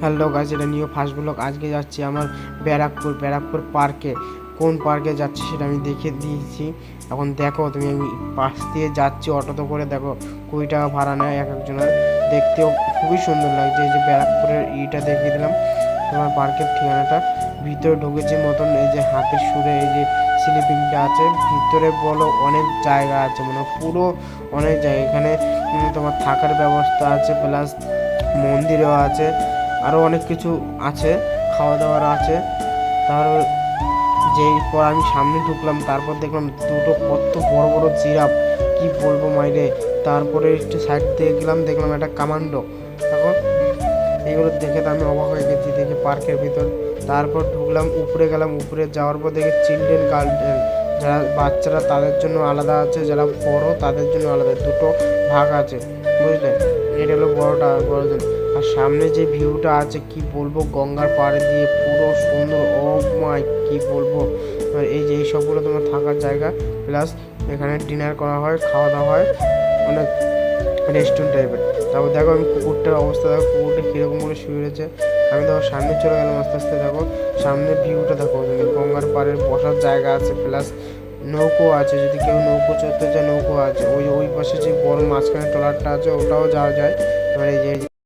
Hello গাছ এটা new first blog আজকে যাচ্ছি আমার ব্যারাকপুর ব্যারাকপুর পার্কে। কোন পার্কে যাচ্ছি সেটা আমি দেখে দিয়েছি। এখন দেখো, তুমি আমি পাশ দিয়ে যাচ্ছি অটোতে করে। দেখো, কুড়ি টাকা ভাড়া নেয় এক একজনের। দেখতেও খুবই সুন্দর লাগছে। এই যে ব্যারাকপুরের ইটা দেখিয়ে দিলাম। তোমার পার্কের ঠিকানাটা। ভিতরে ঢুকেছি মতন, এই যে হাতের সুরে, এই যে স্লিপিংটা আছে। ভিতরে বলো, অনেক জায়গা আছে। মানে পুরো অনেক জায়গা। এখানে তোমার থাকার ব্যবস্থা আছে প্লাস মন্দিরও আছে। আরও অনেক কিছু আছে খাওয়া দাওয়ার আছে। তার যেই পর আমি সামনে ঢুকলাম, তারপর দেখলাম দুটো কত বড় বড় জিরাফ। কি বলব মাইরে? তারপরে একটু সাইড গেলাম, দেখলাম একটা কামান্ডো। এখন এগুলো দেখে তো আমি অবাক হয়ে গেছি, দেখে পার্কের ভিতর। তারপর ঢুকলাম, উপরে গেলাম, উপরে যাওয়ার পর দেখি চিলড্রেন গার্ডেন। যারা বাচ্চারা তাদের জন্য আলাদা আছে, যারা বড় তাদের জন্য আলাদা, দুটো ভাগ আছে, বুঝলে? এটা হলো বড়টা বড় জন্য আর সামনে যে ভিউটা আছে, কি বলব, গঙ্গার পাড়ে দিয়ে পুরো সুন্দর ও মাই কি বলব। এই যে এই সবগুলো তোমার থাকার জায়গা প্লাস এখানে ডিনার করা হয়, খাওয়া দাওয়া হয় অনেক রেস্টুরেন্ট টাইপের তারপর দেখো আমি কুকুরটার অবস্থা, দেখো কুকুরটা কীরকম করে শুয়ে রয়েছে। আমি দেখো সামনে চলে গেলাম, আস্তে আস্তে দেখো, সামনে ভিউটা দেখো, গঙ্গার পাড়ের বসার জায়গা আছে প্লাস নৌকো আছে, যদি কেউ নৌকো চড়তে চায়, নৌকো আছে। ওই ওই পাশে যে বড় মাঝখানে ট্রলারটা আছে, ওটাও যাওয়া যায়। এবার এই যে